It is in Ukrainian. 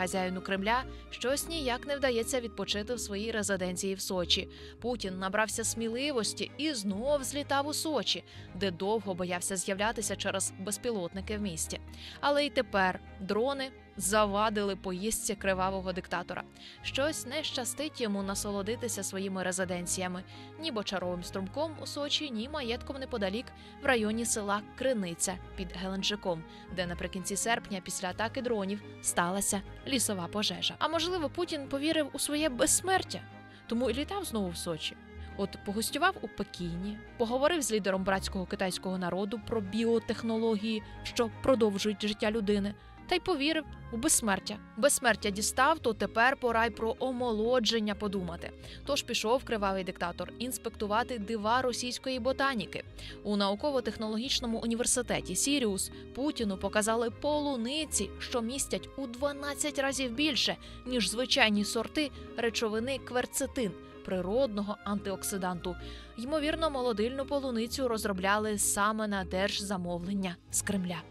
хазяїну Кремля щось ніяк не вдається відпочити в своїй резиденції в Сочі. Путін набрався сміливості і знов злітав у Сочі, де довго боявся з'являтися через безпілотники в місті. Але й тепер дрони завадили поїздці кривавого диктатора. Щось не щастить йому насолодитися своїми резиденціями ні бочаровим струмком у Сочі, ні маєтком неподалік в районі села Криниця під Геленджиком, де наприкінці серпня, після атаки дронів, сталася лісова пожежа. А можливо, Путін повірив у своє безсмертя, тому і літав знову в Сочі. От погостював у Пекіні, поговорив з лідером братського китайського народу про біотехнології, що продовжують життя людини, та й повірив у безсмертя. Безсмертя дістав, то тепер пора й про омолодження подумати. Тож пішов кривавий диктатор інспектувати дива російської ботаніки. У науково-технологічному університеті Сіріус Путіну показали полуниці, що містять у 12 разів більше ніж звичайні сорти речовини кверцетин. Природного антиоксиданту ймовірно, молодильну полуницю розробляли саме на держзамовлення з Кремля.